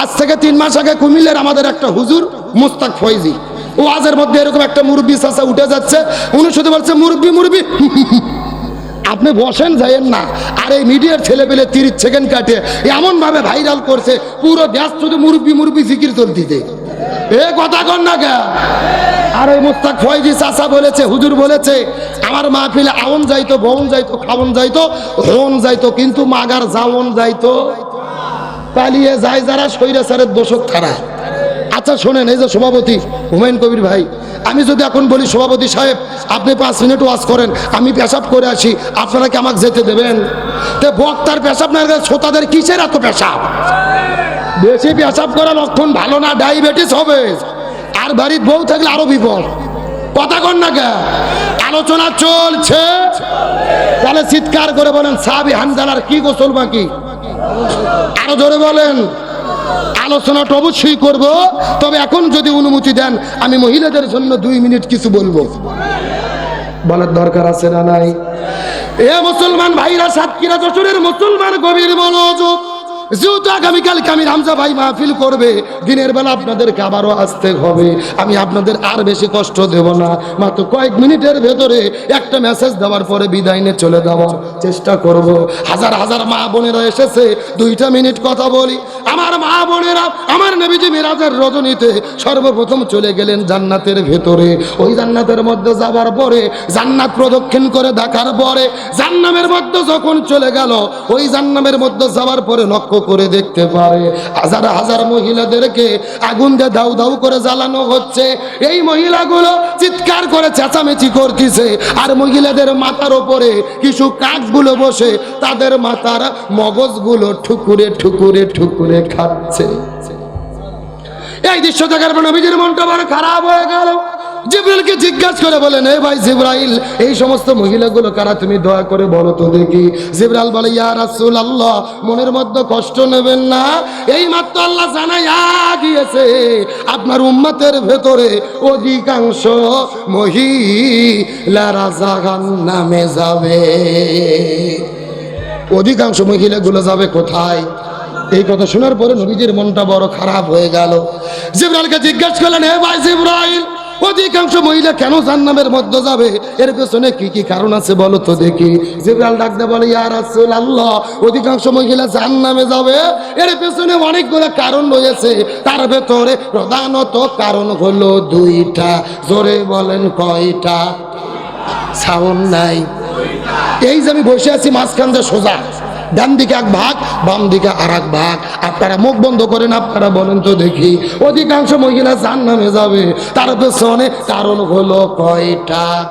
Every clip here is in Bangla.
আজ থেকে তিন মাস আগে কুমিল্লার আমাদের একটা হুজুর, মুস্তাক ফয়জি ও আজের মধ্যে এরকম একটা মুরব্বী চাষা উঠে যাচ্ছে, উনি শুধু বলছে, মুরব্বী মুরব্বী। আপনি বসেন, যাইয়েন না। আর এই মিডিয়ার ছেলে পেলে তিরিশ সেকেন্ড কাটে এমন ভাবে ভাইরাল করছে, পুরো দেশ শুধু মুরব্বি মুরব্বি জিকির চলতিতে এ কথা কর না কে আর এই মুস্তাক ফয়জি চাচা বলেছে, হুজুর বলেছে, আমার মাহফিলে আউন যাইতো, বউন যাইতো খাওন যাইতো, হন যাইতো, কিন্তু মাগার যাওন যাইতো। পালিয়ে যায় যারা স্বৈরাচারের দোষক খারাপ আচ্ছা শোনেন, এই যে সভাপতি হুমায়ুন কবির ভাই, আমি যদি এখন বলি, সভাপতি সাহেব, আপনি পাঁচ মিনিট ওয়াজ করেন, আমি পেশাব করে আসি, আপনারা কি আমাকে যেতে দেবেন? তো বক্তার পেশাব না শ্রোতাদের কিসের এত পেশাব? বেশি পেশাব করা লক্ষণ ভালো না, ডায়াবেটিস হবে। আর বাড়ির বউ থাকলে আরও বিপদ। কথা কন না কে? আলোচনা চলছে। তাহলে চিৎকার করে বলেন সাবি হানজালার কি গোসল বাকি? আরও জোরে বলেন। আলোচনাটা অবশ্যই করব, তবে এখন যদি অনুমতি দেন, আমি মহিলাদের জন্য দুই মিনিট কিছু বলব। বলার দরকার আছে না নাই? এ মুসলমান ভাইরা, সাতক্ষীরা যশোরের মুসলমান গভীর মনোযোগ। যেহেতু আগামীকালকে আমি রামজা ভাই মাহফিল করবে। দিনের বেলা আপনাদেরকে আবারও আসতে হবে। আমি আপনাদের আর বেশি কষ্ট দেব না। মাত্র কয়েক মিনিটের ভেতরে একটা মেসেজ দেওয়ার পরে বিদায় নিয়ে চলে যাওয়ার চেষ্টা করব। হাজার হাজার মা বোনেরা এসেছে। দুইটা মিনিট কথা বলি। আমার মা বোনেরা, আমার নবীজি মিরাজের রজনীতে সর্বপ্রথম চলে গেলেন জান্নাতের ভেতরে। ওই জান্নাতের মধ্যে যাবার পরে, জান্নাত প্রদক্ষিণ করে দেখার পরে, জান্নামের মধ্যে যখন চলে গেল, ওই জান্নামের মধ্যে যাওয়ার পরে লক্ষ্য করে দেখতে পারে। হাজার হাজার মহিলাদেরকে আগুন দিয়ে দাউ দাউ করে জ্বালানো হচ্ছে। এই মহিলাগুলো চিৎকার করে চেঁচামেচি করতেছে। আর মহিলাদের মাথার ওপরে কিছু কাকগুলো বসে, তাদের মাথার মগজগুলো ঠুকুরে ঠুকুরে ঠুকুরে খাচ্ছে। এই দৃশ্য দেখার পর নবীজির মনটা বড় খারাপ হয়ে গেল। জিব্রাইলকে জিজ্ঞাসা করে বলেন, এ ভাই জিব্রাইল, এই সমস্ত মহিলাগুলো কারা? তুমি দয়া করে বলো তো দেখি। জিব্রাইল বলে, ইয়া রাসূলুল্লাহ, মনের মধ্যে কষ্ট নেবেন না। এই মাত্র আল্লাহ জানাইয়া গিয়েছে। আপনার উম্মতের ভেতরে অধিকাংশ মহিলারা জাহান্নামে যাবে। অধিকাংশ মহিলাগুলো যাবে কোথায়? এই কথা শোনার পরে নবীজির মনটা বড় খারাপ হয়ে গেল। জিব্রাইলকে জিজ্ঞাসা করলেন হে ভাই জিব্রাইল অধিকাংশ মহিলা কেন জান্নামের মধ্যে যাবে? এর পেছনে কি কি কারণ আছে বলো তো দেখি। জিব্রাইল ডাকতে বলে, ইয়া রাসূলুল্লাহ, অধিকাংশ মহিলা জান্নামে যাবে। এর পেছনে অনেকগুলো কারণ রয়েছে। তার ভেতরে প্রধানত কারণ হলো দুইটা। জোরে বলেন কয়টা? সাউন্ড নাই। এই যে আমি বসে আছি, মাঝখান দিয়ে সোজা। ডান দিকে এক ভাগ, বাম দিকে আর এক ভাগ। আপনারা মুখ বন্ধ করেন, আপনারা বলেন তো দেখি। অধিকাংশ মহিলা জান নামে যাবে। তার পেছনে কারণ হলো কয়টা?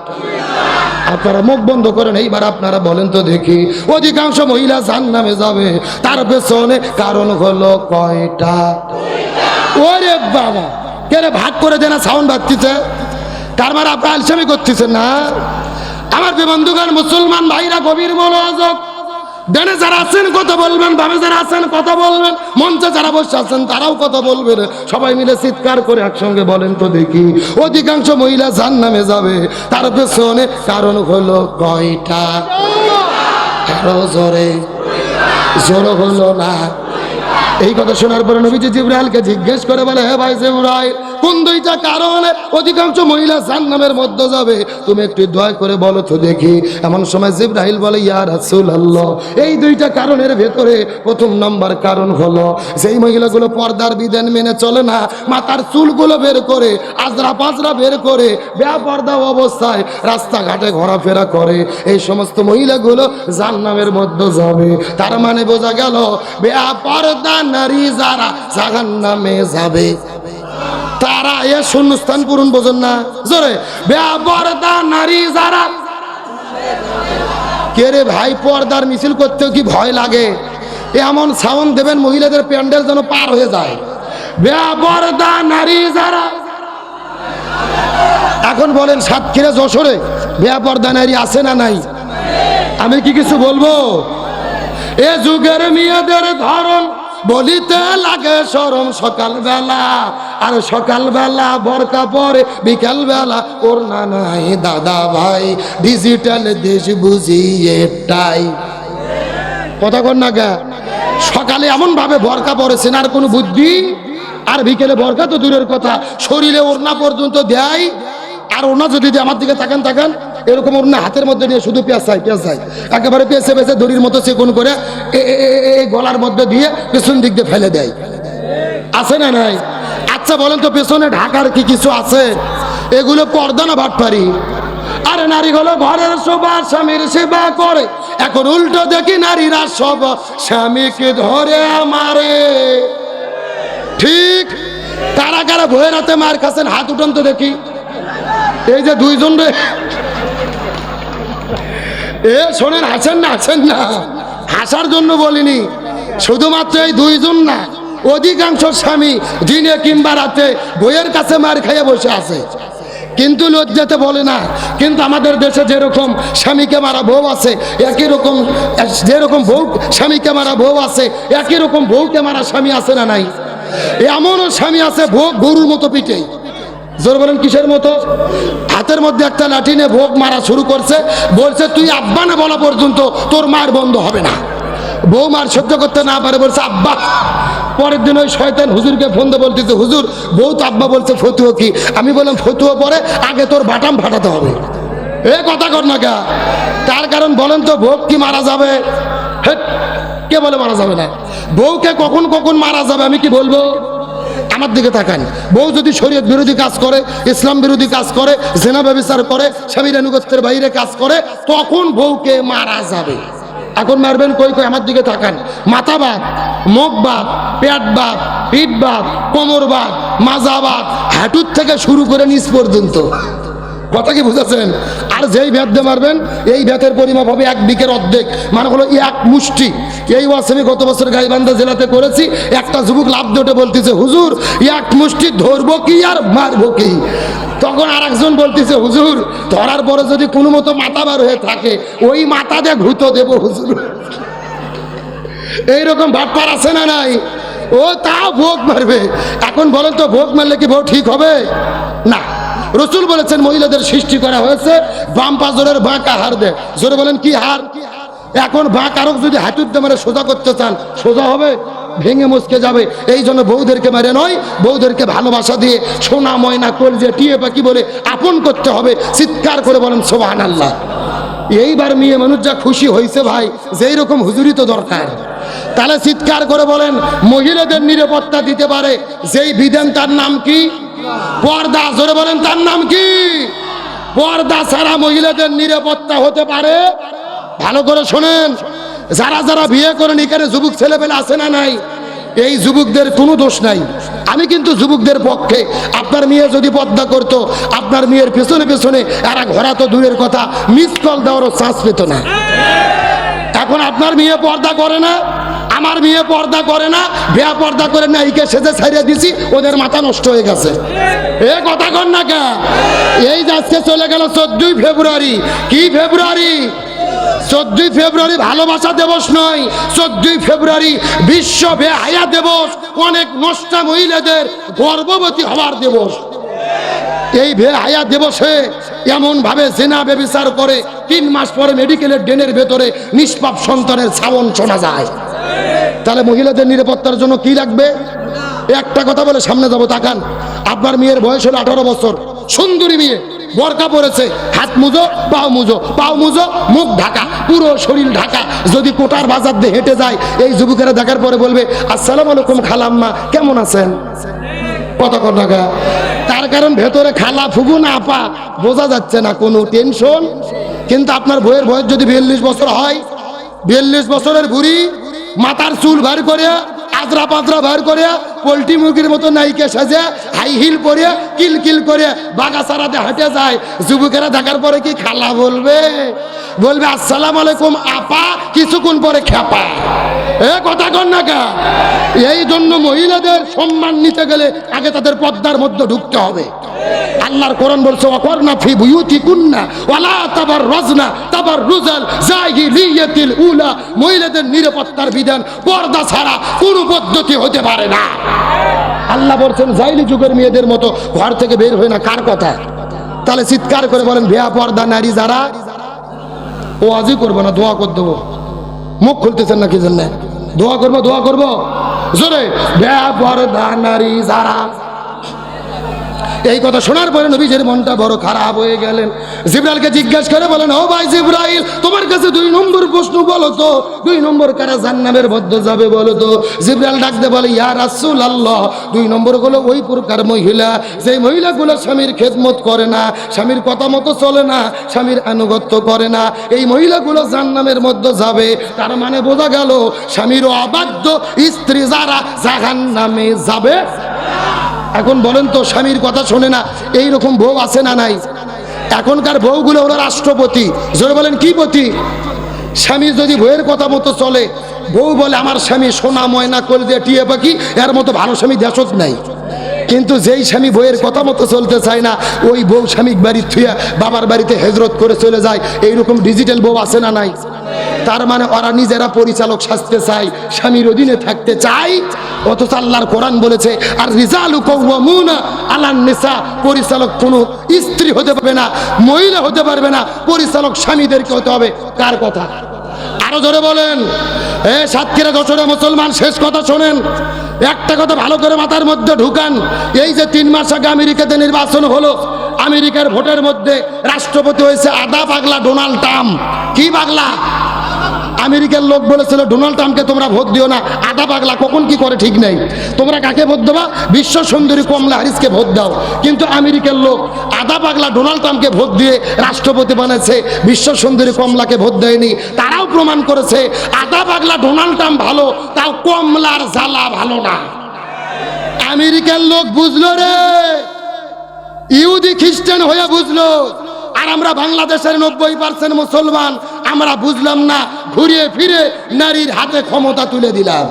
আপনারা মুখ বন্ধ করেন, এইবার আপনারা বলেন তো দেখি। অধিকাংশ মহিলা জান নামে যাবে। তার পেছনে কারণ হলো কয়টা? ওরে বাবা! কেন ভাগ করে দেনা সাউন্ড বাড়তিছে তার মানে আপনি আলসামি করতেছেন না? আমার বন্ধুগণ, মুসলমান ভাইরা গভীর মনোযোগ ডানে যারা আছেন, কথা বলবেন, বামে যারা আছেন, কথা বলবেন। মঞ্চে যারা বসে আছেন, তারাও কথা বলবেন সবাই মিলে চিৎকার করে একসঙ্গে বলেন তো দেখি, অধিকাংশ মহিলা জান নামে যাবে। তার পেছনে কারণ হলো কয়টা? আরও জোরে। জোর হলো না। এই কথা শোনার পরে নবীজি জিব্রাইলকে জিজ্ঞেস করে বলে, হে ভাই জিব্রাইল কোন দুইটা কারণে অধিকাংশ মহিলা জান্নামের মধ্যে যাবে? তুমি একটু দয়া করে বলো তো দেখি। এমন সময় জিব্রাইল বলে, ইয়া রাসূলুল্লাহ। এই দুইটা কারণের ভেতরে প্রথম নাম্বার কারণ হলো, যেই মহিলাগুলো পর্দার বিধান মেনে চলে না, মাথার চুলগুলো বের করে আজরা পাজরা বের করে, বেপর্দা অবস্থায় রাস্তাঘাটে ঘোরাফেরা করে, এই সমস্ত মহিলাগুলো জান্নামের মধ্যে যাবে। তার মানে বোঝা গেল, বেপর্দা নারী যারা জাহান্নামে যাবে। তারা এ শূন্যস্থান পূরণ বোঝেন না। জোরে বেপর্দা নারী যারা কে রে ভাই, পর্দার মিছিল করতেও কি ভয় লাগে? এমন সাউন্ড দেবেন, মহিলাদের প্যান্ডেল যেন পার হয়ে যায়। বেপর্দা নারী যারা এখন বলেন, সাতক্ষীরা যশোরে বেপর্দা নারী আছে না নাই? আমি কি কিছু বলব? এ যুগের মেয়েদের ধরন বলিতে লাগে সরম সকালবেলা, আর সকালবেলা বরকা পরে, বিকালবেলা ওর না নাই দাদা ভাই ডিজিটাল দেশ বুঝি এটাই। কথা কর না গা, সকালে এমন ভাবে বরকা পড়েছেন আর কোনো বুদ্ধি? আর বিকেলে বরকা তো দূরের কথা, শরীরে ওড়না পর্যন্ত দেয়? আর ওনা যদি আমার দিকে তাকান তাকান। এরকম ওড়না হাতের মধ্যে নিয়ে শুধু পেঁচাই পেঁচাই একেবারে পেঁচে পেঁচে দড়ির মতো সেগুন করে এই গলার মধ্যে দিয়ে পেছন দিক দিয়ে ফেলে দেয়। আছে না নাই? আচ্ছা বলেন তো পেছনে ঢাকার কি কিছু আছে? এগুলো পর্দা না ভাটপারি আরে নারী হলো ঘরের শোভা, স্বামীর সেবা করে। এখন উল্টো দেখি নারীরা সব স্বামীকে ধরে মারে। ঠিক? কারা কারা ভয়ের হাতে মার খাচ্ছেন? হাত উঠান তো দেখি। এই যে দুইজন রে এ, শোনেন, হাসেন না হাসেন না। হাসার জন্য বলিনি, শুধুমাত্র এই দুইজন না, অধিকাংশ স্বামী দিনে কিংবা রাতে বইয়ের কাছে মার খাইয়ে বসে আছে। কিন্তু লজ্জাতে বলে না, কিন্তু আমাদের দেশে যেরকম স্বামীকে মারা বউ আছে, একই রকম, যেরকম বউ, স্বামীকে মারা বউ আছে, একই রকম বউকে মারা স্বামী আছে না নাই? এমনও স্বামী আছে ভোগ গরুর মতো পিঠে। জোর বলেন, কিসের মতো? হাতের মধ্যে একটা লাঠি নিয়ে ভোগ মারা শুরু করছে, বলছে, তুই আব্বা না বলা পর্যন্ত তোর মার বন্ধ হবে না। বউ মার সহ্য করতে না পারে, বলছে, আব্বা। পরের দিন ওই শয়তান হুজুরকে ফোন দিয়ে বলতেছে, হুজুর, বউ তো আব্বা বলছে, ফতুয়া কি? আমি বললাম, ফতুয়া পরে, আগে তোর বাটাম ফাটাতে হবে। এ কথা কর না কা তার কারণ বলেন তো, ভোগ কি মারা যাবে? কে বলে মারা যাবে না? বউকে কখন কখন মারা যাবে, আমি কি বলব? আমার দিকে তাকান। বউ যদি শরীয়ত বিরোধী কাজ করে, ইসলাম বিরোধী কাজ করে, জেনা ব্যবচার করে স্বামীর আনুগত্যের বাইরে কাজ করে, তখন বউকে মারা যাবে। এখন মারবেন কই কই? আমার দিকে তাকান। মাথা বাদ, মুখ বাদ, পেট বাদ, পিঠ বাদ, কোমর বাদ, মাজা বাদ, হাঁটুর থেকে শুরু করে নিচ পর্যন্ত। কথা কি বুঝেছেন? আর যেই ভ্যাট দিয়ে মারবেন, এই ভ্যাটের পরিমাপ হবে এক বিকের অর্ধেক। মানে হলো এক মুষ্টি। এই ওয়াজ আমি গত বছর গাইবান্ধা জেলাতে করেছি, একটা যুবক লাভ দিয়ে বলতেছে, হুজুর এক মুষ্টি ধরবো কি আর মারবো কি? তখন আর একজন বলতেছে, হুজুর, ধরার পরে যদি কোনো মতো মাথা বার হয়ে থাকে, ওই মাথা দিয়ে ঘুতো দেবো, হুজুর। এইরকম ভাটপার আছে না নাই? ও তাও ভোগ মারবে। এখন বলেন তো, ভোগ মারলে কি ভোগ ঠিক হবে? না। রসুল বলেছেন, মহিলাদের সৃষ্টি করা হয়েছে, বাম পাজরের বাঁকা হার দে জোরে বলেন, কি হার? এখন বাঁ কারক যদি দিয়ে মেরে সোজা করতে চান, সোজা হবে, ভেঙে মুচকে যাবে। এই জন্য বউদেরকে মেরে নয়, বউদেরকে ভালোবাসা দিয়ে সোনা, ময়না, কলজে, টিয়ে পাখি বলে আপন করতে হবে, চিৎকার করে বলেন সোবাহান আল্লাহ এইবার মেয়ে মানুষ যা খুশি হয়েছে ভাই, যেই রকম হুজুরি তো দরকার। তাহলে চিৎকার করে বলেন, মহিলাদের নিরাপত্তা দিতে পারে, যেই বিধান তার নাম কি? পর্দা জোরে বলেন, তার নাম কি? পর্দা ছাড়া মহিলাদের নিরাপত্তা হতে পারে? ভালো করে শোনেন, যারা যারা বিয়ে করেন এখানে যুবক ছেলেপেলে আছে না নাই, এই যুবকদের কোনো দোষ নাই। আমি কিন্তু যুবকদের পক্ষে, আপনার মেয়ে যদি পদ্মা করত, আপনার মেয়ের পেছনে পেছনে এরা ঘোরা তো দূরের কথা মিস কল দেওয়ারও চান্স পেত না। এখন আপনার মেয়ে পর্দা করে না আমার মেয়ে পর্দা করে না, বেয়া পর্দা করে না সেজে ছাড়িয়ে দিছি, ওদের মাথা নষ্ট হয়ে গেছে। এ কথা কর না কে? এই আজকে চলে গেল চোদ্দই ফেব্রুয়ারি। কি ফেব্রুয়ারি? চোদ্দই ফেব্রুয়ারি ভালোবাসা দিবস নয়, চোদ্দই ফেব্রুয়ারি বিশ্ব বেহায়া দিবস, অনেক নষ্টা মহিলাদের গর্ভবতী হওয়ার দিবস। এই বেহায়া দিবসে এমন ভাবে জেনা বেবিচার করে তিন মাস পরে মেডিকেলের ডেনের ভেতরে নিষ্পাপ সন্তানের ছাবন শোনা যায়। তাহলে মহিলাদের নিরাপত্তার জন্য কি লাগবে? একটা কথা বলে সামনে যাব, তাকান। আপনার মেয়ের বয়স হলো আঠারো বছর। সুন্দরী মেয়ে, বরকা পড়েছে হাত মুজো, পাও মুজো। পাও মুজো, মুখ ঢাকা, পুরো শরীর ঢাকা। যদি কোটার বাজার দিয়ে হেঁটে যায়, এই যুবকেরা দেখার পরে বলবে, আসসালামু আলাইকুম খালাম্মা, কেমন আছেন? কত টাকা তার কারণ ভেতরে খালা ফুগু না আপা, বোঝা যাচ্ছে না কোনো টেনশন। কিন্তু আপনার বইয়ের বয়স যদি বিয়াল্লিশ বছর হয়, বিয়াল্লিশ বছরের বুড়ি মাথার চুল ভার করে আজরা পাতরা ভার করে পোলট্রি মুরগির মতো নাইকে সাজে, হাই হিল পরে কিল কিল করে বাগাছাড়াতে হাঁটে যায়। যুবকেরা দেখার পরে কি খালা বলবে? বলবে, আসসালাম আলাইকুম, আপা, কিছুক্ষণ পরে খেপা এ, কথা কর না কা এই জন্য মহিলাদের সম্মান নিতে গেলে আগে তাদের পর্দার মধ্যে ঢুকতে হবে। আল্লাহর কোরআন বলছে অকর্ণা ফি বুয়ুতি কুন্না ওয়ালা তাবার রজনা তাবার রুজাল জাহিলিয়াতিল উলা। মহিলাদের নিরাপত্তার বিধান পর্দা ছাড়া কোনো পদ্ধতি হতে পারে না। আল্লাহ বলছেন জাইলি যুগের মেয়েদের মতো ঘর থেকে বের হয় না। কার কথা? তাহলে চিৎকার করে বলেন ভেয়া পর্দা, নারী যারা, ও আজই করব না, দোয়া করে দেবো। মুখ খুলতেছেন না কি জন্য দোয়া করব দোয়া করব? জোরে ব্যাপার নারী যারা এই কথা শোনার পরে নবীজের মনটা বড় খারাপ হয়ে গেলেন। জিব্রাইলকে জিজ্ঞাসা করে বলেন, ও ভাই জিব্রাইল, তোমার কাছে দুই নম্বর প্রশ্ন বলো তো। দুই নম্বর কারা জান্নামের মধ্যে যাবে বলো তো? জিব্রাইল ডাকতে বলে, ইয়া রাসূল আল্লাহ দুই নম্বর হলো ওই প্রকার মহিলা যেই মহিলাগুলো স্বামীর খেদমত করে না, স্বামীর কথা মতো চলে না, স্বামীর আনুগত্য করে না। এই মহিলাগুলো জান্নামের মধ্যে যাবে। তার মানে বোঝা গেল স্বামীর অবাধ্য স্ত্রী যারা জাহান্নামে যাবে। এখন বলেন তো স্বামীর কথা শোনে না এই রকম বউ আছে না নাই? এখনকার বউগুলো হলো রাষ্ট্রপতি। জোরে বলেন, কি পতি? স্বামী যদি বউয়ের কথা মতো চলে, বউ বলে, আমার স্বামী সোনা, ময়না কল দিয়ে টিয়ে পাখি, এর মতো ভালো স্বামী দেশত নাই। কিন্তু যেই স্বামী বইয়ের কথা মতো চলতে চায় না, ওই বউ স্বামীর বাড়ি থুয়া বাবার বাড়িতে হেজরত করে চলে যায়। এইরকম ডিজিটাল বউ আছে না নাই? তার মানে ওরা নিজেরা পরিচালক সাজতে চায়, স্বামীর অধীনে থাকতে চায়। অথচ আল্লাহর কোরআন বলেছে, আর রিজালু কওয়ামুনা আলান নিসা পরিচালক কোনো স্ত্রী হতে পারবে না, মহিলা হতে পারবে না, পরিচালক স্বামীদেরকে হতে হবে। কার কথা? আরও জোরে বলেন। এ সাতক্ষীরা দশরা মুসলমান, শেষ কথা শোনেন। একটা কথা ভালো করে মাথার মধ্যে ঢুকান। এই যে তিন মাস আগে আমেরিকাতে নির্বাচন হলো, আমেরিকার ভোটের মধ্যে রাষ্ট্রপতি হয়েছে আদা পাগলা ডোনাল্ড ট্রাম্প। কি পাগলা? আমেরিকার লোক বলেছিল, ডোনাল্ড ট্রাম্পকে তোমরা ভোট দিও না আদা পাগলা, কখন কি করে ঠিক নেই? তোমরা কাকে ভোট দেবা? বিশ্ব সুন্দরী কমলা হারিসকে ভোট দাও। কিন্তু আমেরিকার লোক আদা পাগলা ডোনাল্ড ট্রাম্পকে ভোট দিয়ে রাষ্ট্রপতি বানাচ্ছে বিশ্ব সুন্দরী কমলাকে ভোট দেয়নি। তারাও প্রমাণ করেছে আদা পাগলা ডোনাল্ড ট্রাম্প ভালো, তাও কমলার জ্বালা ভালো না। আমেরিকার লোক বুঝলো রে, ইহুদি খ্রিস্টান হয়ে বুঝলো, আর আমরা বাংলাদেশের নব্বই পার্সেন্ট মুসলমান আমরা বুঝলাম না ঘুরিয়ে ফিরে নারীর হাতে ক্ষমতা তুলে দিলাম।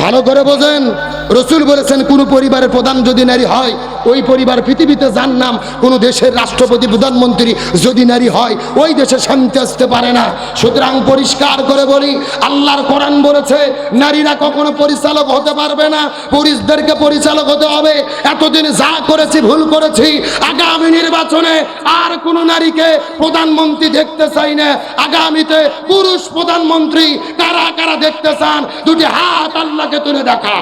ভালো করে বোঝেন? রসুল বলেছেন, কোন পরিবারের প্রধান যদি নারী হয়, ওই পরিবার পৃথিবীতে যার নাম কোনো দেশের রাষ্ট্রপতি, প্রধানমন্ত্রী যদি নারী হয়, ওই দেশে শান্তি আসতে পারে না। সুতরাং পরিষ্কার করে বলি, আল্লাহর কোরআন বলেছে, নারীরা কখনো পরিচালক হতে পারবে না, পুরুষদেরকে পরিচালক হতে হবে। এতদিন যা করেছি, ভুল করেছি, আগামী নির্বাচনে আর কোনো নারীকে প্রধানমন্ত্রী দেখতে চাই না। আগামীতে পুরুষ প্রধানমন্ত্রী কারা কারা দেখতে চান, দুটি হাত আল্লাহকে তুলে দেখা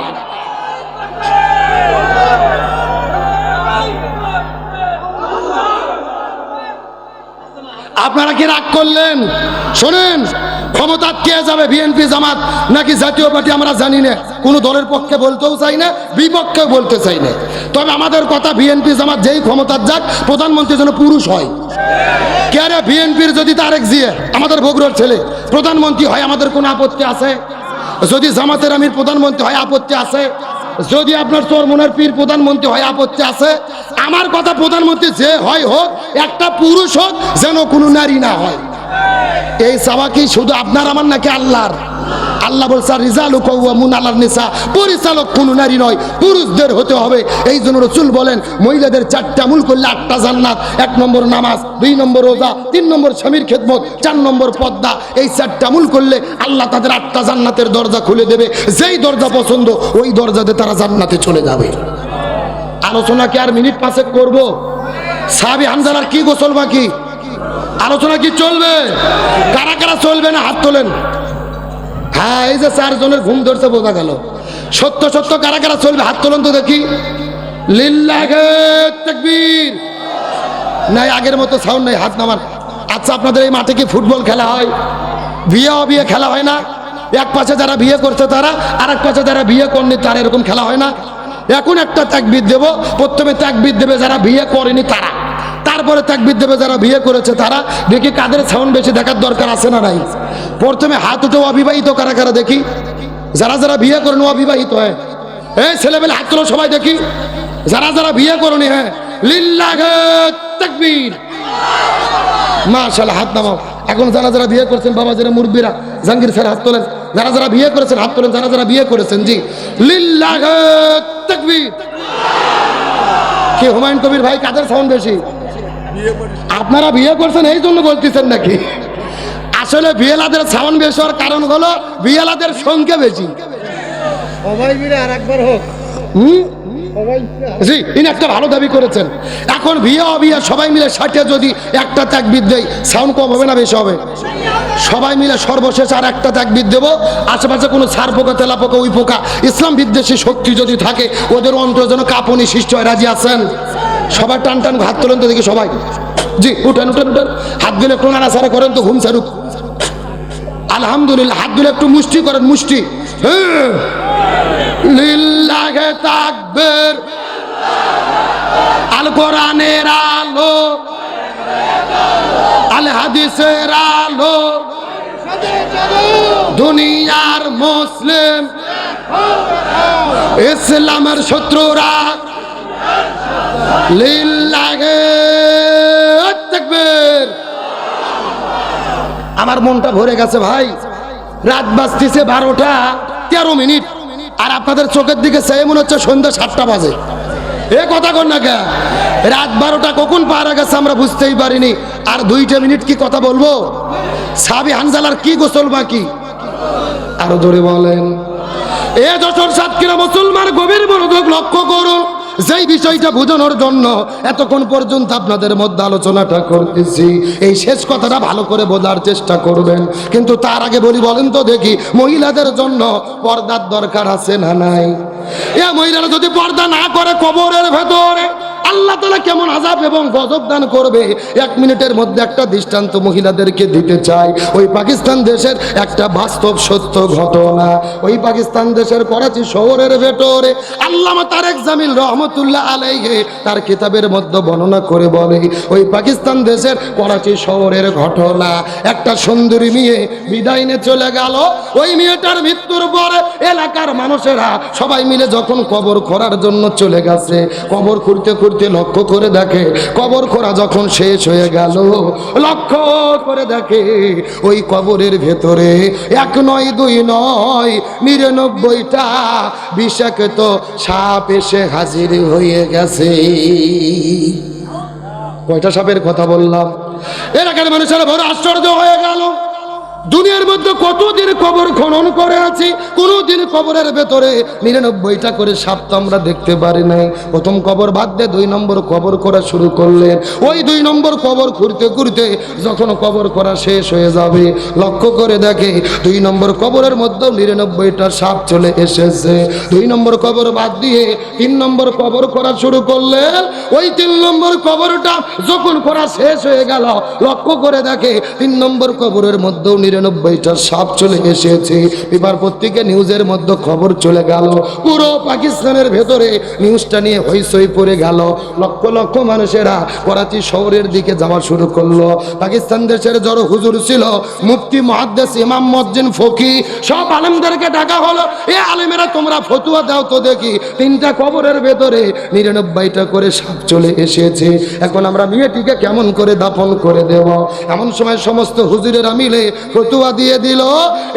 আপনারা কি রাগ করলেন? শোনেন ক্ষমতা কে যাবে বিএনপি জামাত? নাকি জাতীয় পার্টি আমরা জানি না। কোনো দলের পক্ষে বলতেও চাই না বিপক্ষে বলতে চাই না। তবে আমাদের কথা বিএনপি জামাত যেই ক্ষমতার যাক প্রধানমন্ত্রী যেন পুরুষ হয়। কে রে বিএনপির যদি তারেক জিয়ে, আমাদের বগুড়ার ছেলে, প্রধানমন্ত্রী হয়, আমাদের কোনো আপত্তি আছে? যদি জামাতের আমির প্রধানমন্ত্রী হয়, আপত্তি আছে? যদি আপনার চরমনের পীর প্রধানমন্ত্রী হয় আপত্তি আছে, আমার কথা প্রধানমন্ত্রী যে হয় হোক, একটা পুরুষ হোক, যেন কোনো নারী না হয়। এই চাওয়া কি শুধু আপনার, আমার নাকি আল্লাহর? আল্লাহ বলছে রিজালু কৌমুন আল্লাহর নিসা। পরিচালক কোন নারী নয়, পুরুষদের হতে হবে। এই জন্য রসুল বলেন, মহিলাদের চারটা মূল করলে আটটা জান্নাত। এক নম্বর নামাজ, দুই নম্বর রোজা, তিন নম্বর স্বামীর খেদমত, চার নম্বর পদ্মা। এই চারটা মূল করলে আল্লাহ তাদের আটটা জান্নাতের দরজা খুলে দেবে। যেই দরজা পছন্দ, ওই দরজাতে তারা জান্নাতে চলে যাবে। আলোচনা কি আর মিনিট পাঁচেক করব? সাহাবি হামজালার কি গোসল বাকি? আলোচনা কি চলবে? কারা কারা চলবে না হাত তোলেন? হ্যাঁ এই যে চারজনের ঘুম ধরছে, বোঝা গেল। সত্য সত্য, কারা কারা চলবে? হাত তোলেন তো দেখি। লিল্লাহে তাকবীর। নাই, আগের মতো সাউন্ড নাই, হাত নামান। আচ্ছা আপনাদের এই মাঠে কি ফুটবল খেলা হয়? বিয়ে, অবিয়ে খেলা হয় না? এক পাশে যারা বিয়ে করছে তারা আর এক পাশে যারা বিয়ে করেনি, তারা এরকম খেলা হয় না? এখন একটা তাকবির দেব। প্রথমে তাকবির দেবে যারা বিয়ে করেনি তারা। তারপরে তাকবির দেবে যারা বিয়ে করেছে, তারা দেখি কাদের সাউন্ড বেশি দেখার দরকার আছে না নাই? প্রথমে হাত উঠে অবিবাহিত কারা কারা দেখি? যারা যারা বিয়ে করেন অবিবাহিত হ্যাঁ। এই ছেলেবেলে হাত তোলো সবাই দেখি। যারা যারা বিয়ে করনি হ্যাঁ। হাত নামাও। এখন যারা যারা বিয়ে করছেন, বাবা যারা মুরব্বীরা, জাহাঙ্গীর স্যার হাত তোলেন। যারা যারা বিয়ে করেছেন, হাত তোলেন। যারা যারা বিয়ে করেছেন, জি। লিল্লাহে তাকবীর। কি হুমায়ুন কবির ভাই, কাদের সাউন্ড বেশি? আপনারা বিয়ে করছেন এই জন্য বলতেছেন নাকি? আসলে বিয়েলাদের সাউন্ড বেশি হওয়ার কারণ হলো বিয়েলাদের সংখ্যা বেশি। জি ইনি একটা ভালো দাবি করেছেন। এখন বিয়ে অবিয়ে সবাই মিলে ষাটে যদি একটা দেয় সাউন্ড কম হবে না বেশি হবে? সবাই মিলে সর্বশেষ আর একটা দেবো। আশেপাশে কোনো সার পোকা তেলা পোকা উই পোকা ইসলাম বিদ্বেষী শক্তি যদি থাকে ওদের অন্তর যেন কাঁপনি সৃষ্টি হয়। রাজি আছেন? সবাই টান টান হাত তোলেন তো দেখি সবাই। জি, উঠেন উঠেন উঠেন। হাত দিলে একটু নাড়াচাড়া করেন তো ঘুম ছাড়ুক। আলহামদুলিল্লাহ, হাত দিলে একটু মুষ্টি করেন, মুষ্টি। আল কোরআনের আলো। আল হাদিসের আলো। দুনিয়ার মুসলিম। ইসলামের শত্রুরা। আমার মনটা ভরে গেছে ভাই। রাত বাজতেছে বারোটা তেরো মিনিট। আর আপনাদের চোখের দিকে সেই মনে হচ্ছে সন্ধ্যা সাতটা বাজে। এ কথা কর না কে রাত বারোটা কখন পার হয়ে গেছে আমরা বুঝতেই পারিনি। আর দুইটা মিনিট কি কথা বলব? সাবি হানজালার কি গোসল বাকি? আরও জোরে বলেন। এ যশোর সাতক্ষীরা মুসলমান গভীর মনোযোগ লক্ষ্য করুন। যেই বিষয়টা বোঝানোর জন্য এতক্ষণ পর্যন্ত আপনাদের মধ্যে আলোচনাটা করতেছি, এই শেষ কথাটা ভালো করে বোঝার চেষ্টা করবেন। কিন্তু তার আগে বলি, বলেন তো দেখি, মহিলাদের জন্য পর্দার দরকার আছে না নাই? এ মহিলারা যদি পর্দা না করে কবরের ভেতরে আল্লাহ তালা কেমন আজাব এবং গজব দান করবে? এক মিনিটের মধ্যে একটা দৃষ্টান্ত মহিলাদেরকে দিতে চাই। ওই পাকিস্তান দেশের একটা বাস্তব সত্য ঘটনা। ওই পাকিস্তান দেশের করাচি শহরের ভেতরে আল্লামা তারেক জামিল রহমতুল্লাহ আলাইহে তার কিতাবের মধ্যে বর্ণনা করে বলে, ওই পাকিস্তান দেশের করাচি শহরের ঘটনা। একটা সুন্দরী মেয়ে বিদায় নিয়ে চলে গেল। ওই মেয়েটার মৃত্যুর পরে এলাকার মানুষেরা সবাই মিলে যখন কবর খোঁড়ার জন্য চলে গেছে, কবর খুঁড়তে খুঁড়তে লক্ষ্য করে দেখে, কবর খোঁড়া যখন শেষ হয়ে গেল, লক্ষ্য করে দেখে ওই কবরের ভেতরে এক নয়, দুই নয়, নিরানব্বইটা বিষাক্ত সাপ এসে হাজির হয়ে গেছে। কয়টা সাপের কথা বললাম? এলাকার মানুষেরা বড় আশ্চর্য হয়ে গেল। দুনিয়ার মধ্যে কতদিন কবর খনন করে আছি? কোনোদিন কবরের ভেতরে নিরানব্বইটা করে সাপ তো আমরা দেখতে পারি নাই। প্রথম কবর বাদ দিয়ে দুই নম্বর কবর করা শুরু করলেন। ওই দুই নম্বর কবর খুঁড়তে খুঁড়তে যখন কবর করা শেষ হয়ে যাবে, লক্ষ্য করে দেখে দুই নম্বর কবরের মধ্যেও নিরানব্বইটা সাপ চলে এসেছে। দুই নম্বর কবর বাদ দিয়ে তিন নম্বর কবর করা শুরু করলেন। ওই তিন নম্বর কবরটা যখন করা শেষ হয়ে গেল, লক্ষ্য করে দেখে তিন নম্বর কবরের মধ্যেও নিরানব্বইটা সাপ চলে এসেছে। এবার পত্রিকা নিউজের মধ্যে খবর চলে গেল। পুরো পাকিস্তানের ভেতরে নিউজটা নিয়ে হইসই পড়ে গেল। লক্ষ লক্ষ মানুষেরা করাচি শহরের দিকে যাওয়া শুরু করল। পাকিস্তান দেশের জড় হুজুর ছিল মুফতি মহাদ্দেস ইমাম মজ্জিন ফকি। সব আলেমদেরকে ডাকা হলো। এ আলেমেরা, তোমরা ফতুয়া দাও তো দেখি। তিনটা কবরের ভেতরে নিরানব্বইটা করে সাপ চলে এসেছে। এখন আমরা মেয়েটিকে কেমন করে দাফন করে দেব? এমন সময় সমস্ত হুজুরেরা মিলে ফতুয়া দিয়ে দিল,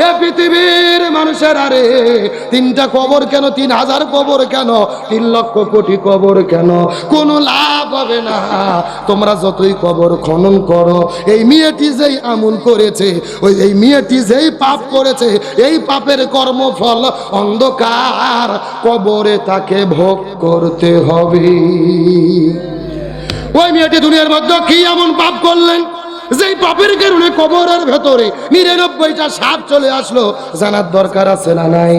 এ পৃথিবীর মানুষের আরে, তিনটা কবর কেন? তিন হাজার কবর কেন? তিন লক্ষ কোটি কবর কেন? কোনো লাভ হবে না। তোমরা যতই কবর খনন করো, এই মেয়েটি যেই আমুল করেছে, ওই এই মেয়েটি যেই পাপ করেছে, এই পাপের কর্মফল অন্ধকার কবরে তাকে ভোগ করতে হবে। ওই মেয়েটি দুনিয়ার মধ্যে কি এমন পাপ করলেন? যেই পাপের কারণে কবরের ভেতরে নিরানব্বইটা সাপ চলে আসলো, জানার দরকার আছে না নাই?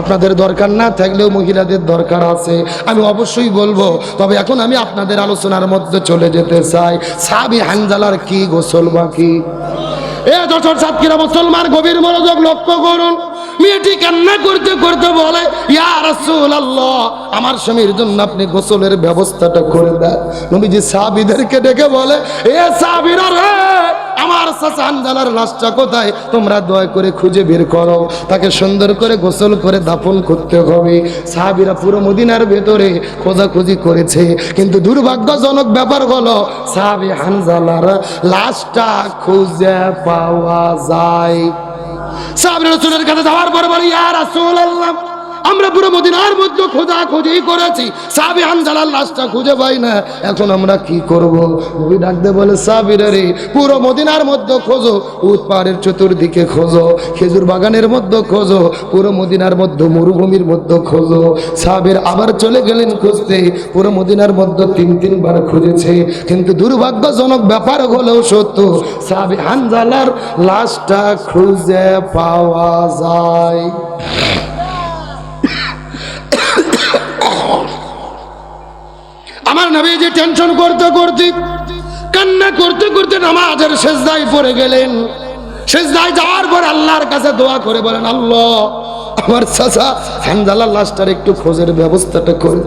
আপনাদের দরকার না থাকলেও মহিলাদের দরকার আছে। আমি অবশ্যই বলব, তবে এখন আমি আপনাদের আলোচনার মধ্যে চলে যেতে চাই। সাবি হানজালার কি গোসল বাকি? এ যশোর সাতক্ষীরা মুসলমান, গভীর মনোযোগ লক্ষ্য করুন। মেয়েটি কান্না করতে করতে বলে, ইয়া রাসূলুল্লাহ, আমার স্বামীর জন্য আপনি গোসলের ব্যবস্থাটা করে দেন। নবীজি সাহাবীদেরকে ডেকে বলে, এ সাহাবীরা আমার চাচা লাশটা কোথায়? তোমরা দয়া করে খুঁজে বের করো। তাকে সুন্দর করে গোসল করে দাফন করতে হবে। সাহাবীরা পুরো মদিনার ভেতরে খোঁজাখুঁজি করেছে। কিন্তু দুর্ভাগ্যজনক ব্যাপার হলো, সাহাবী হানজালার লাশটা খুঁজে পাওয়া যায় সাহাবীর রাসূলের কাছে যাওয়ার পরে বলি ইয়া রাসূলুল্লাহ। আমরা পুরো মদিনার মধ্যে খোঁজা খুঁজি করেছি। সাবি হানজালার লাশটা খুঁজে পাই না। এখন আমরা কি করব? নবী ডাকতে বলে, সাবিরা রে, পুরো মদিনার মধ্যে খোঁজো উৎ পাহাড়ের চতুর্দিকে খোঁজো, খেজুর বাগানের মধ্যে খোঁজো, পুরো মদিনার মধ্যে মরুভূমির মধ্যে খোঁজো। সাবির আবার চলে গেলেন খুঁজতে। পুরো মদিনার মধ্যে তিন, তিনবার খুঁজেছে। কিন্তু দুর্ভাগ্যজনক ব্যাপার হলেও সত্য সাবি হানজালার লাশটা খুঁজে পাওয়া যায়। আমার নবী যে টেনশন করতে করতে, কান্না করতে করতে নামাজের শেষদায় পড়ে গেলেন। শেষদায় যাওয়ার পর আল্লাহর কাছে দোয়া করে বলেন, আল্লাহ, আমার চাচা হানজালার লাশটার একটু খোঁজের ব্যবস্থাটা করে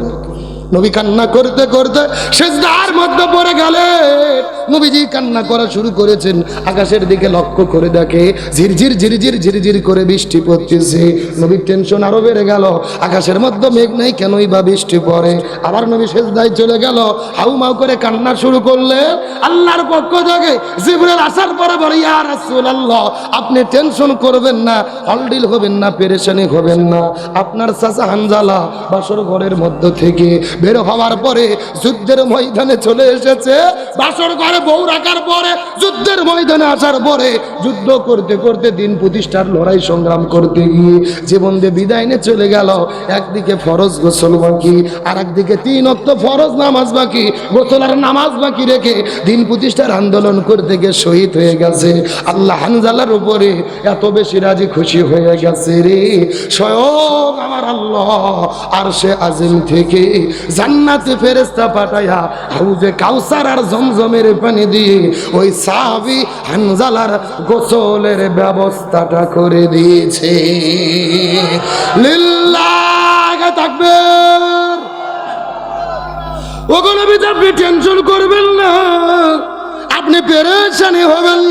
নবী কান্না করতে করতে শেষদার মধ্যে পড়ে গেলেন নবীজি কান্না করা শুরু করেছেন। আকাশের দিকে লক্ষ্য করে দেখে ঝিরঝির ঝিরঝির ঝিরঝির করে বৃষ্টি পড়তেছে। নবীর টেনশন আরও বেড়ে গেল। আকাশের মধ্যে মেঘ নেই কেনই বা বৃষ্টি পড়ে। আবার নবী শেষদায় চলে গেল। হাউ মাউ করে কান্না শুরু করলে আল্লাহর পক্ষ থেকে জিবরাইল আসার পরে বলে, ইয়া রাসূলুল্লাহ, আপনি টেনশন করবেন না হলডিল হবেন না, পেরেশানি হবেন না। আপনার চাচা হানজালা বাসর ঘরের মধ্য থেকে বের হওয়ার পরে যুদ্ধের ময়দানে চলে এসেছে। বাসর ঘরে বউ রাখার পরে, যুদ্ধের ময়দানে আসার পরে, যুদ্ধ করতে করতে দিন প্রতিষ্ঠার লড়াই সংগ্রাম করতে গিয়ে জীবন দিয়ে বিদায় নিয়ে চলে গেল। একদিকে ফরজ গোসল বাকি আর একদিকে তিন অক্ত ফরজ নামাজ বাকি, গোসল আর নামাজ বাকি রেখে দিন প্রতিষ্ঠার আন্দোলন করতে গিয়ে শহীদ হয়ে গেছে। আল্লাহ হানজালার উপরে এত বেশি রাজি খুশি হয়ে গেছে রে। স্বয়ং আমার আল্লাহ, আর সে আজিম থেকে জান্নাতে ফেরেস্তা পাঠাইয়া কাউসার আর জমজমের পানি দিয়ে ওই সাহাবি হানজালার গোসলের ব্যবস্থাটা করে দিয়েছে। লিল্লাহ থাকবেন ওগুলো আপনি টেনশন করবেন না, আপনি পেরেশানি হবেন।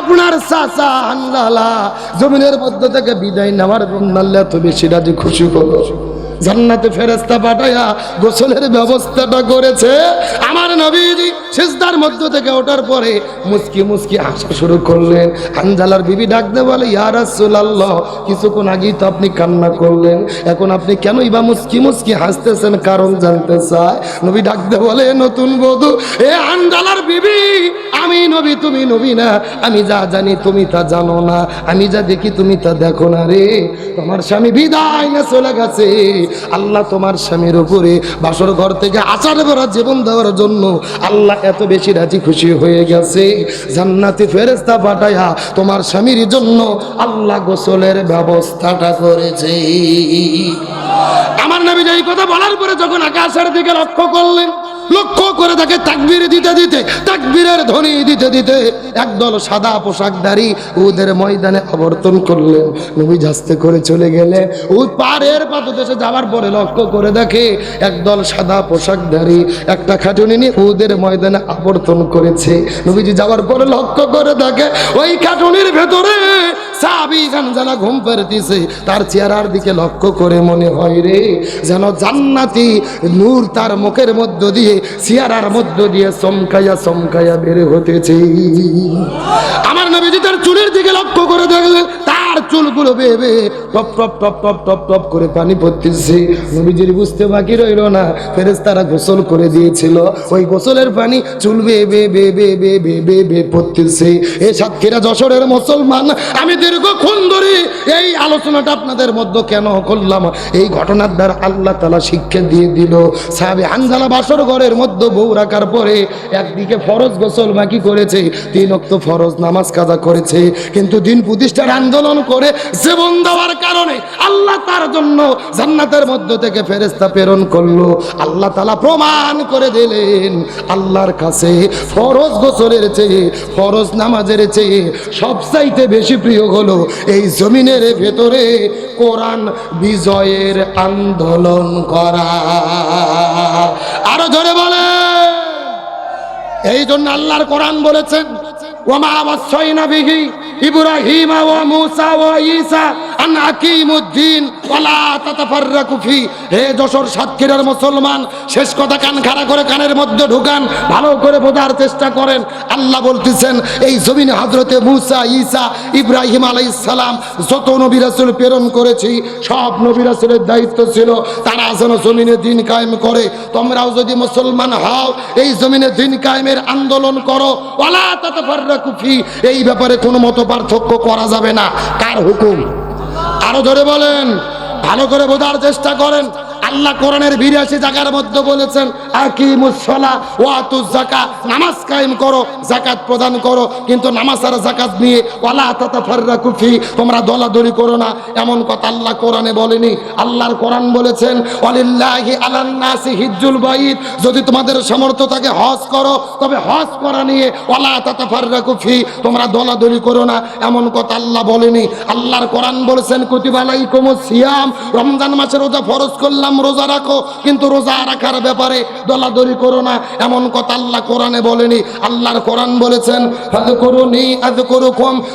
আপনার চাচা আন্দালা জমিনের মধ্য থেকে বিদায় নেওয়ার জন্য আল্লাহ এত বেশি রাজি খুশি হলো জান্নাতে ফেরেস্তা পাঠাইয়া গোসলের ব্যবস্থাটা করেছে। আমার নবীজি সিজদার মধ্য থেকে ওঠার পরে মুসকি মুসকি হাসা শুরু করলেন। আনজালার বিবি ডাকতে বলে, ইয়া রাসূলুল্লাহ, কিছুক্ষণ আগেই তো আপনি কান্না করলেন। এখন আপনি কেনই বা মুসকি মুসকি হাসতেছেন? কারণ জানতে চায়। নবী ডাকতে বলে নতুন বধূ, এ আনজালার বিবি, আমি নবী, তুমি নবী না। আমি যা জানি তুমি তা জানো না। আমি যা দেখি তুমি তা দেখো না রে। তোমার স্বামী বিদায় না চলে গেছে। আল্লাহ তোমার স্বামীর উপরে বাসর ঘর থেকে আচার ভরা জীবন দেওয়ার জন্য আল্লাহ এত বেশি রাজি খুশি হয়ে গেছে। জান্নাতি ফেরেস্তা পাঠায়া তোমার স্বামীর জন্য আল্লাহ গোসলের ব্যবস্থাটা করেছে। আমার নামে যে কথা বলার পরে যখন আকাশের দিকে লক্ষ্য করলেন লক্ষ্য করে তাকে তাকবির দিতে দিতে, তাকবীরের ধ্বনি দিতে দিতে একদল সাদা পোশাকধারী ওদের ময়দানে আবর্তন করলেন। নবী ঝাস্তে করে চলে গেলে ও পাড়ের পাদদেশে যাওয়ার পরে লক্ষ্য করে দেখে একদল সাদা পোশাকধারী একটা খাটুনি নিয়ে ওদের ময়দানে আবর্তন করেছে। নবীজি যাওয়ার পরে লক্ষ্য করে দেখে ওই খাটুনির ভেতরে ঘুম তার চেহারার দিকে লক্ষ্য করে মনে হয় রে, যেন জান্নাতি নূর তার মুখের মধ্য দিয়ে মধ্য দিয়ে চমকাইয়া চমকাইয়া বের হতেছে। আমার নবীজি তার চুলের দিকে লক্ষ্য করে দেখলে, তার চুলগুলো বেবে টপ টপ টপ টপ টপ টপ করে পানি পড়তেছে। নবীজির বুঝতে বাকি রইল না ফেরেস তারা গোসল করে দিয়েছিল। ওই গোসলের পানি চুল বে বে বে বে বে বে বে পড়তেছে। এ সাতক্ষীরা যশোরের মুসলমান, আমি দীর্ঘক্ষণ ধরে এই আলোচনাটা আপনাদের মধ্যে কেন করলাম? এই ঘটনার দ্বারা আল্লাহ তালা শিক্ষা দিয়ে দিল। সাহাবে আনজালা বাসর ঘরের মধ্যে বউ রাখার পরে একদিকে ফরজ গোসল বাকি করেছে, তিন অক্ত ফরজ নামাজ কাজা করেছে। কিন্তু দিন প্রতিষ্ঠার আন্দোলন করে জীবন দেওয়ার কারণে আল্লাহ তার জন্য জান্নাতের মধ্য থেকে ফেরেস্তা প্রেরণ করল। আল্লাহ তালা প্রমাণ করে দিলেন, আল্লাহর কাছে ফরজ গোসলের চেয়ে, ফরজ নামাজের চেয়ে সবচাইতে বেশি প্রিয় হলো এই জমিনের ভেতরে কোরআন বিজয়ের আন্দোলন করা। আরও ধরে বলে এই জন্য আল্লাহর কোরআন বলেছেন ওমা না বিহি ইব্রাহিম ওয়া মুসা ওয়া ঈসা, আন আকিমুদ্দিন, ওয়ালা তাতাফাররাকু হে যশোর সাতক্ষীরার মুসলমান, শেষ কথা কান খাড়া করে কানের মধ্যে ঢুকান, ভালো করে বোঝার চেষ্টা করেন। আল্লাহ বলতেছেন, এই জমিনে হজরতে মুসা, ঈসা, ইব্রাহিম আলাইহিস সালাম, যত নবী রাসূল প্রেরণ করেছি, সব নবী রাসূলের দায়িত্ব ছিল, তারা যেন জমিনে দিন কায়েম করে। তোমরাও যদি মুসলমান হও, এই জমিনে দিন কায়েমের আন্দোলন করো। ওয়ালা তাতাফাররাকু ফি। এই ব্যাপারে কোনো মত পার্থক্য করা যাবে না। কার হুকুম? আরও ধরে বলেন। ভালো করে বোঝার চেষ্টা করেন। আল্লাহ কোরআনের বিরাশি জায়গার মধ্যে বলেছেন আকিমুসলা ও আতুস জাকা নামাজ কায়েম করো জাকাত প্রদান করো, কিন্তু নামাজ আর জাকাত নিয়ে ওয়ালা তাতাফাররা কুফি তোমরা দলাদলি করো না। এমন কথা আল্লাহ কোরআনে বলেনি। আল্লাহর কোরআন বলেছেন, ওয়ালিল্লাহি আলান নাসি হিজ্জুল বাইত যদি তোমাদের সামর্থ্য থাকে হজ করো, তবে হজ করা নিয়ে ওয়ালা তাতাফাররা কুফি তোমরা দলাদলি করো না। এমন কথা আল্লাহ বলেনি। আল্লাহর কোরআন বলেছেন কুতিবালাইকুম সিয়াম রমজান মাসে রোজা ফরজ করলাম রোজা রাখো, কিন্তু রোজা রাখার ব্যাপারে দলাদলি করো না। এমন কথা আল্লাহ কোরআনে বলেনি। আল্লাহর কোরআন বলেছেন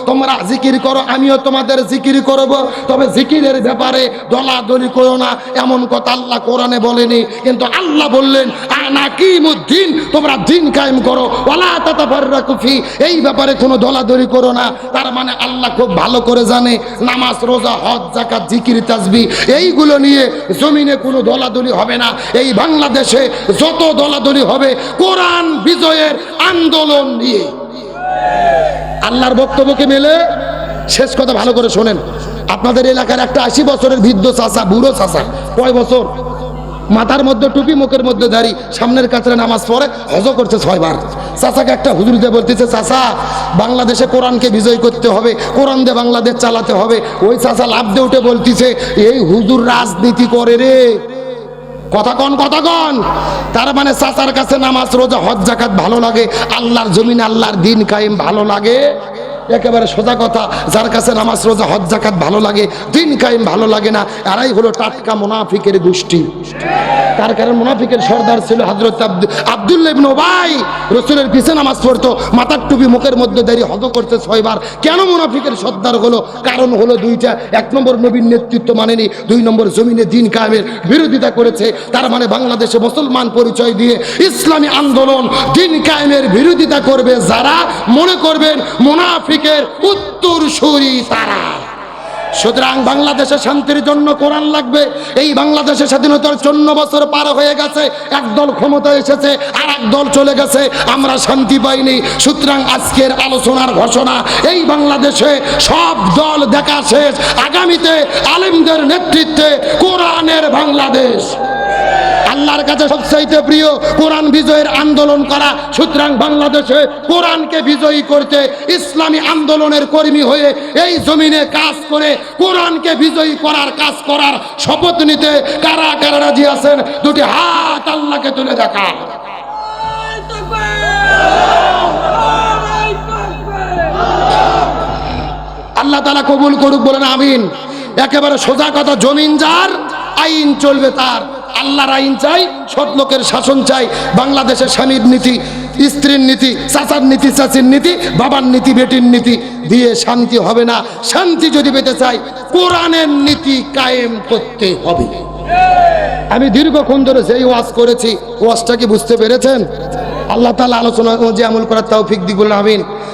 তোমরা জিকির করো, আমিও তোমাদের জিকির করব। তবে জিকিরের ব্যাপারে দলাদলি করো না। এমন কথা আল্লাহ কোরআনে বলেনি। কিন্তু আল্লাহ বললেন, আনাকিমুদ্দিন, তোমরা দিন কায়েম করো। ওয়ালা তাতাফাররাকু ফি। এই ব্যাপারে কোনো দলাদলি করো না। তার মানে আল্লাহ খুব ভালো করে জানে, নামাজ, রোজা, হজ জাকাত জিকির তাসবি এইগুলো নিয়ে জমিনে কোনো দলাদলি হবে না। এই বাংলাদেশে যত দলাদলি হবে, কোরআন বিজয়ের আন্দোলন নিয়ে। আল্লাহর বক্তব্যকে মেলে শেষ কথা ভালো করে শোনেন। আপনাদের এলাকার একটা আশি বছরের বৃদ্ধ চাষা বুড়ো চাষা কয় বছর? মাথার মধ্যে টুপি, মুখের মধ্যে দাড়ি, সামনের কাছে নামাজ পড়ে হজ করছে ছয়বার। চাচাকে একটা হুজুর দিয়ে বলতেছে, চাচা, বাংলাদেশে কোরআনকে বিজয় করতে হবে, কোরআন দিয়ে বাংলাদেশ চালাতে হবে। ওই চাচা লাভ দিয়ে উঠে বলতিছে, এই হুজুর রাজনীতি করে রে। কথা কন কথা কন। তার মানে চাচার কাছে নামাজ, রোজা, হজ জাকাত ভালো লাগে। আল্লাহর জমিন আল্লাহর দিন কায়েম ভালো লাগে। একেবারে সোজা কথা, যার কাছে নামাজ, রোজা, হজ জাকাত ভালো লাগে, দিন কায়েম ভালো লাগে না, এরাই হলো টাটকা মুনাফিকের গোষ্ঠী। তার কারণ মুনাফিকের সর্দার ছিল হজরত আব্দুল্লাহ ইবনে ওবাই রসুলের পিছে নামাজ পড়তো, মাথার টুপি মুখের মধ্যে দাঁড়িয়ে হজ করতে ছয়বার কেন মুনাফিকের সর্দার হলো? কারণ হলো দুইটা। এক নম্বর নবীর নেতৃত্ব মানেনি, দুই নম্বর জমিনে দিন কায়েমের বিরোধিতা করেছে। তার মানে বাংলাদেশে মুসলমান পরিচয় দিয়ে ইসলামী আন্দোলন দিন কায়েমের বিরোধিতা করবে। যারা মনে করবেন মুনাফিকের উত্তর সুরি তারা সুতরাং বাংলাদেশে শান্তির জন্য কোরআন লাগবে। এই বাংলাদেশে স্বাধীনতার চন্ন বছর পার হয়ে গেছে। একদল ক্ষমতা এসেছে আর দল চলে গেছে। আমরা শান্তি পাইনি। সুতরাং আজকের আলোচনার ঘোষণা, এই বাংলাদেশে সব দল দেখা শেষ। আগামীতে আলেমদের নেতৃত্বে কোরআনের বাংলাদেশ। আল্লাহর কাছে সবচাইতে প্রিয় কোরআন বিজয়ের আন্দোলন করা। সুতরাং বাংলাদেশে কোরআনকে বিজয়ী করতে ইসলামী আন্দোলনের কর্মী হয়ে এই জমিনে কাজ করে কোরআনকে বিজয়ী করার কাজ করার শপথ নিতে কারা কারা রাজি আছেন? দুটি হাত আল্লাহকে তুলে দেখা আল্লাহ তালা কবুল করুক, বলেন আমিন। একেবারে সোজা কথা জমিন যার আইন চলবে তার। আল্লাহর আইন চাই, সৎ লোকের শাসন চাই, বাংলাদেশের স্বামীর নীতি, স্ত্রীর নীতি, চাচার নীতি, চাচির নীতি, বাবার নীতি, বেটির নীতি, দিয়ে শান্তি হবে না। শান্তি যদি পেতে চাই, কোরআনের নীতি কায়েম করতে হবে। আমি দীর্ঘক্ষণ ধরে সেই ওয়াজ করেছি, ওয়াজটা কি বুঝতে পেরেছেন? আল্লাহ তালা আলোচনা যে আমল করার তাও ফিক দিগুল আমিন।